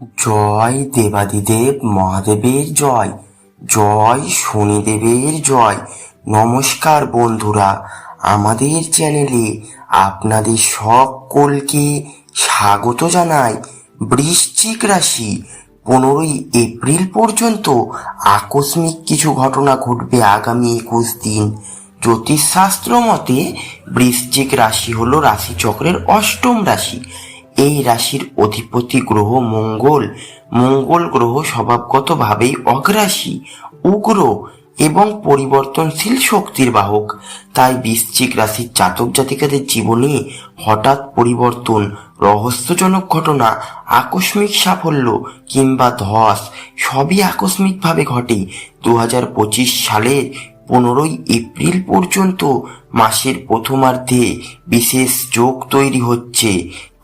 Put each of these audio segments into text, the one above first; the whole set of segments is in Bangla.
জয় দেবাদিদেব মহাদেবের জয় জয় শনিদেবের জয়। নমস্কার বন্ধুরা, আমাদের চ্যানেলে আপনাদের সকলকে স্বাগত জানাই। বৃশ্চিক রাশি, পনেরোই এপ্রিল পর্যন্ত আকস্মিক কিছু ঘটনা ঘটবে আগামী একুশ দিন। জ্যোতিষশাস্ত্র মতে বৃশ্চিক রাশি হলো রাশিচক্রের অষ্টম রাশি। এই রাশির অধিপতি গ্রহ মঙ্গল। মঙ্গল গ্রহ স্বভাবগতভাবেই অগ্রাসী, উগ্র এবং পরিবর্তনশীল শক্তির বাহক। তাই বৃশ্চিক রাশির জাতক জাতিকাদের জীবনে হঠাৎ পরিবর্তন, রহস্যজনক ঘটনা, আকস্মিক সাফল্য কিংবা ধস সবই আকস্মিকভাবে ঘটে দু হাজার পঁচিশ সালের পনেরোই এপ্রিল পর্যন্ত মাসের প্রথমার্ধে বিশেষ যোগ তৈরি হচ্ছে।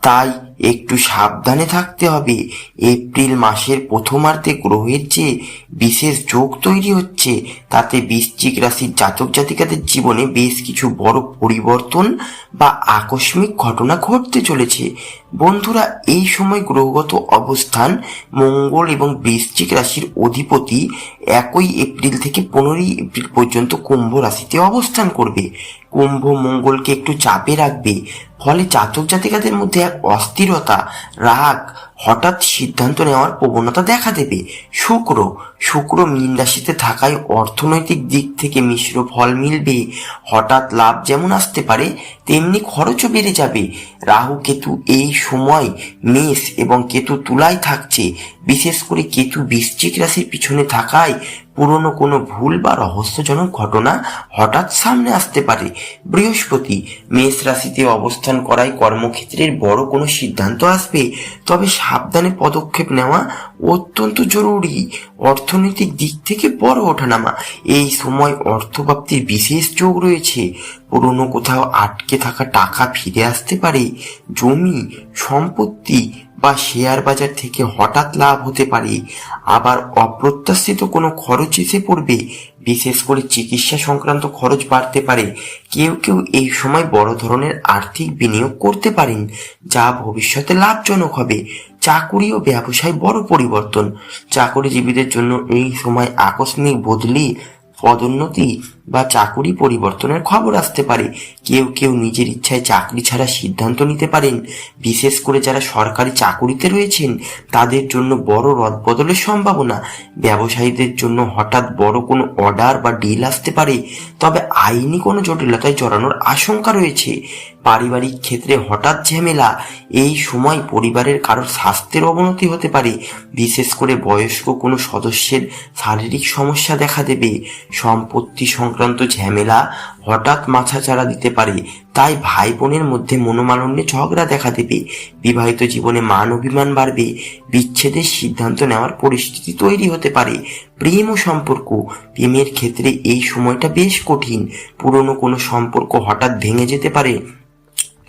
তাই একটু সাবধানে থাকতে হবে। এপ্রিল মাসের প্রথমার্ধে গ্রহের যে বিশেষ যোগ তৈরি হচ্ছে, তাতে বৃশ্চিক রাশির জাতক জাতিকাদের জীবনে বেশ কিছু বড় পরিবর্তন বা আকস্মিক ঘটনা ঘটতে চলেছে। বন্ধুরা, এই সময় গ্রহগত অবস্থান মঙ্গল এবং বৃশ্চিক রাশির অধিপতি একই এপ্রিল থেকে পনেরোই এপ্রিল পর্যন্ত কুম্ভ রাশিতে অবস্থান করবে। কুম্ভ মঙ্গলকে একটু চাপে রাখবে। ফলে জাতক জাতিকাদের মধ্যে এক অস্থিরতা রাগ হঠাৎ সিদ্ধান্ত নেওয়ার প্রবণতা দেখা দেবে। শুক্র শুক্র মীন রাশিতে থাকায় অর্থনৈতিক দিক থেকে মিশ্র ফল মিলবে। হঠাৎ লাভ যেমন আসতে পারে, তেমনি খরচও বেড়ে যাবে। রাহু কেতু এই সময় মেষ এবং কেতু তুলায় থাকছে। বিশেষ করে কেতু বৃশ্চিক রাশির পিছনে থাকায় পুরনো কোনো ভুল বা রহস্যজনক ঘটনা হঠাৎ সামনে আসতে পারে। বৃহস্পতি, মেষ রাশিতে অবস্থান করায় কর্মক্ষেত্রের বড় কোনো সিদ্ধান্ত আসবে। তবে সাবধানে পদক্ষেপ নেওয়া অত্যন্ত জরুরি। অর্থনৈতিক দিক থেকে বড় ওঠানামা। এই সময় অর্থপ্রাপ্তির বিশেষ যোগ রয়েছে। পুরনো কোথাও আটকে থাকা টাকা ফিরে আসতে পারে। জমি, সম্পত্তি বা শেয়ার বাজার থেকে হঠাৎ লাভ হতে পারে। আবার অপ্রত্যাশিত কোনো খরচ এসে পড়বে। বিশেষ করে চিকিৎসা সংক্রান্ত খরচ বাড়তে পারে। কেউ কেউ এই সময় বড় ধরনের আর্থিক বিনিয়োগ করতে পারেন, যা ভবিষ্যতে লাভজনক হবে। চাকুরি ও ব্যবসায় বড় পরিবর্তন। চাকরিজীবীদের জন্য এই সময় আকস্মিক বদলি, পদোন্নতি বা চাকুরি পরিবর্তনের খবর আসতে পারে। কেউ কেউ নিজের ইচ্ছায় চাকরি ছাড়া সিদ্ধান্ত নিতে পারেন। বিশেষ করে যারা সরকারি চাকুরিতে রয়েছেন, তাদের জন্য বড় রদবদলের সম্ভাবনা। ব্যবসায়ীদের জন্য হঠাৎ বড় কোনো অর্ডার বা ডিল আসতে পারে, তবে আইনি কোনো জটিলতায় জড়ানোর আশঙ্কা রয়েছে। পারিবারিক ক্ষেত্রে হঠাৎ ঝামেলা, এই সময় পরিবারের কারোর স্বাস্থ্যের অবনতি হতে পারে। বিশেষ করে বয়স্ক কোনো সদস্যের শারীরিক সমস্যা দেখা দেবে। সম্পত্তি সংক্রান্ত ঝামেলা হঠাৎ মাথাচাড়া দিতে পারে, তাই ভাই বোনের মধ্যে মনোমালন্যে ঝগড়া দেখা দেবে। বিবাহিত জীবনে মান অভিমান বাড়বে, বিচ্ছেদের সিদ্ধান্ত নেওয়ার পরিস্থিতি তৈরি হতে পারে। প্রেম ও সম্পর্ক, প্রেমের ক্ষেত্রে এই সময়টা বেশ কঠিন। পুরনো কোনো সম্পর্ক হঠাৎ ভেঙে যেতে পারে।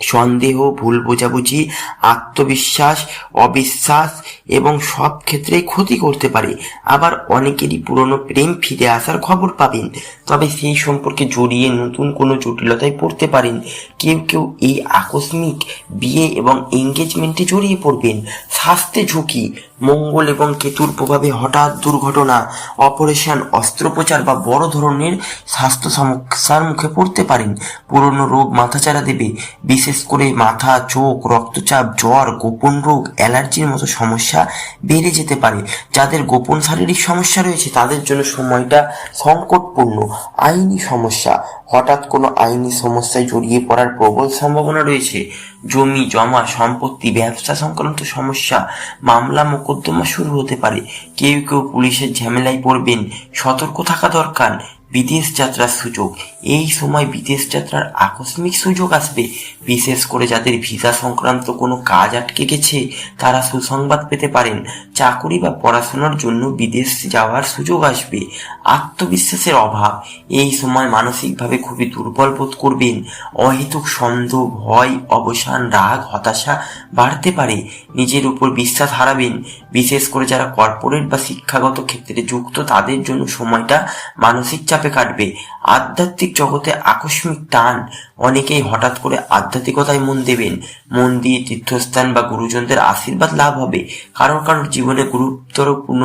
সন্দেহ, ভুল বোঝাবুঝি, আত্মবিশ্বাস, অবিশ্বাস এবং সব ক্ষেত্রে ক্ষতি করতে পারে। আবার অনেকেরই পুরনো প্রেম ফিরে আসার খবর পাবেন। তবে সেই সম্পর্কে জড়িয়ে নতুন কোনো জটিলতায় পড়তে পারেন। কেউ কেউ এই আকস্মিক বিয়ে এবং এঙ্গেজমেন্টে জড়িয়ে পড়বেন। স্বাস্থ্যে ঝুঁকি মঙ্গল এবং কেতুর প্রভাবে হঠাৎ দুর্ঘটনা, অপারেশন, অস্ত্রোপচার বা বড় ধরনের স্বাস্থ্য সমস্যার মুখে পড়তে পারেন। পুরনো রোগ মাথাচাড়া দেবে, বিশেষ করে মাথা, চোখ, রক্তচাপ, জ্বর, গোপন রোগ, অ্যালার্জির মতো সমস্যা বেড়ে যেতে পারে। যাদের গোপন শারীরিক সমস্যা রয়েছে, তাদের জন্য সময়টা সংকটপূর্ণ, আইনি সমস্যা। হঠাৎ কোনো আইনি সমস্যায় জড়িয়ে পড়ার প্রবল সম্ভাবনা রয়েছে। জমি, জমা, সম্পত্তি, ব্যবসা সংক্রান্ত সমস্যা, মামলা, মোকদ্দমা শুরু হতে পারে। কেউ কেউ পুলিশের ঝামেলায় পড়বেন। সতর্ক থাকা দরকার। বিদেশ যাত্রার সুযোগ। এই সময় বিদেশ যাত্রার আকস্মিক সুযোগ আসবে। বিশেষ করে যাদের ভিসা সংক্রান্ত কোনো কাজ আটকে গেছে, তারা সুসংবাদ পেতে পারেন। চাকুরি বা পড়াশোনার জন্য বিদেশ যাওয়ার সুযোগ আসবে। আত্মবিশ্বাসের অভাব। এই সময় মানসিকভাবে খুবই দুর্বল বোধ করবেন। অহেতুক সন্দেহ, ভয়, অবসান, রাগ, হতাশা বাড়তে পারে। নিজের উপর বিশ্বাস হারাবেন। বিশেষ করে যারা কর্পোরেট বা শিক্ষাগত ক্ষেত্রে যুক্ত, তাদের জন্য সময়টা মানসিক চাপ চাপে কাটবে। আধ্যাত্মিক জগতে আকস্মিক টান অনেকেই হঠাৎ করে আধ্যাত্মিকতায় মন দেবেন। মন দিয়ে তীর্থস্থান বা গুরুজনদের আশীর্বাদ লাভ হবে। কারোর কারোর জীবনে গুরুত্বপূর্ণ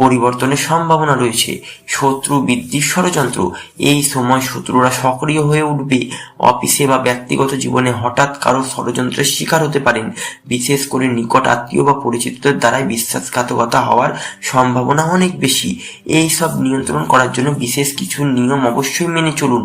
পরিবর্তনের সম্ভাবনা রয়েছে। শত্রু বৃদ্ধির ষড়যন্ত্র, এই সময় শত্রুরা সক্রিয় হয়ে উঠবে। অফিসে বা ব্যক্তিগত জীবনে হঠাৎ কারও ষড়যন্ত্রের শিকার হতে পারেন। বিশেষ করে নিকট আত্মীয় বা পরিচিতদের দ্বারাই বিশ্বাসঘাতকতা হওয়ার সম্ভাবনা অনেক বেশি। এই সব নিয়ন্ত্রণ করার জন্য বিশেষ কিছু নিয়ম অবশ্যই মেনে চলুন।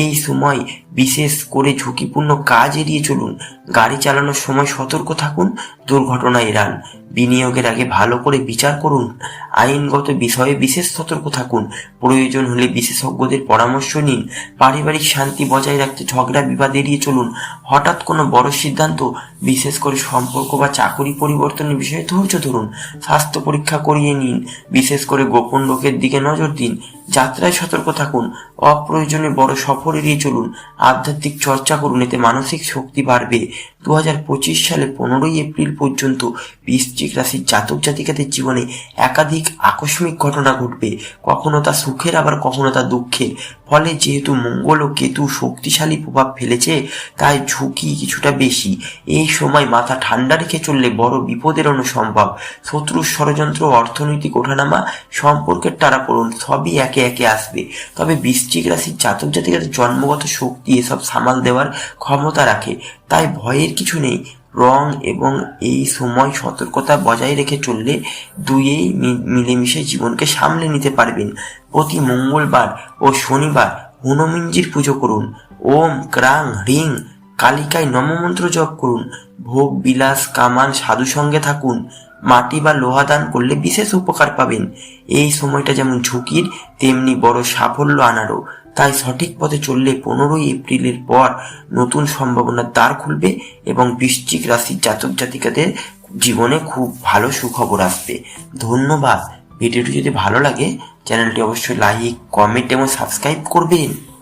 এই সময় বিশেষ করে ঝুঁকিপূর্ণ কাজ এড়িয়ে চলুন। গাড়ি চালানোর সময় সতর্ক থাকুন, দুর্ঘটনা এড়ান। বিনিয়োগের আগে ভালো করে বিচার করুন। আইনগত বিষয়ে বিশেষ সতর্ক থাকুন। প্রয়োজন হলে বিশেষজ্ঞদের পরামর্শ নিন। পারিবারিক শান্তি বজায় রাখতে ঝগড়া, বিবাদ এড়িয়ে চলুন। হঠাৎ কোনো বড় সিদ্ধান্ত, বিশেষ করে সম্পর্ক বা চাকরি পরিবর্তনের বিষয়ে ধৈর্য ধরুন। স্বাস্থ্য পরীক্ষা করিয়ে নিন। বিশেষ করে গোপন লোকের দিকে নজর দিন। যাত্রায় সতর্ক থাকুন। অপ্রয়োজনে বড় সফর এড়িয়ে চলুন। আধ্যাত্মিক চর্চা করুন, এতে মানসিক শক্তি বাড়বে। দু হাজার পঁচিশ সালে পনেরোই এপ্রিল পর্যন্ত বৃশ্চিক রাশির জাতক জাতিকাদের জীবনে একাধিক আকস্মিক ঘটনা ঘটবে। কখনো তা সুখের, আবার কখনো তা দুঃখের। ফলে যেহেতু মঙ্গল ও কেতু শক্তিশালী প্রভাব ফেলেছে, তাই ঝুঁকি কিছুটা বেশি। এই সময় মাথা ঠান্ডা রেখে চললে বড় বিপদের অনুসম্ভব। শত্রুর ষড়যন্ত্র অর্থনৈতিক ওঠানামা সম্পর্কের টানাপোড়ন সবই একে একে আসবে। তবে বৃশ্চিক রাশির জাতক জাতিকাদের জন্মগত শক্তি এসব সামাল দেওয়ার ক্ষমতা রাখে। তাই ভয়ের কিছু নেই। রং এবং এই সময় সতর্কতা বজায় রেখে চললে দুইয়েই মিলেমিশে জীবনকে সামলে নিতে পারবেন। প্রতি মঙ্গলবার ও শনিবার হনুমিনজির পুজো করুন। ওম ক্রাং হ্রিং কালিকায় নমমন্ত্র জপ করুন। ভোগ, বিলাস, কামান, সাধু সঙ্গে থাকুন। মাটি বা লোহা দান করলে বিশেষ উপকার পাবেন। এই সময়টা যেমন ঝুঁকির, তেমনি বড় সাফল্য আনারও। তাই সঠিক পথে চললে পনেরোই এপ্রিলের পর নতুন সম্ভাবনার দ্বার খুলবে এবং বৃশ্চিক রাশির জাতক জাতিকাদের জীবনে খুব ভালো সুখবর আসবে। ধন্যবাদ। ভিডিওটি যদি ভালো লাগে, চ্যানেলটি অবশ্যই লাইক, কমেন্ট এবং সাবস্ক্রাইব করবেন।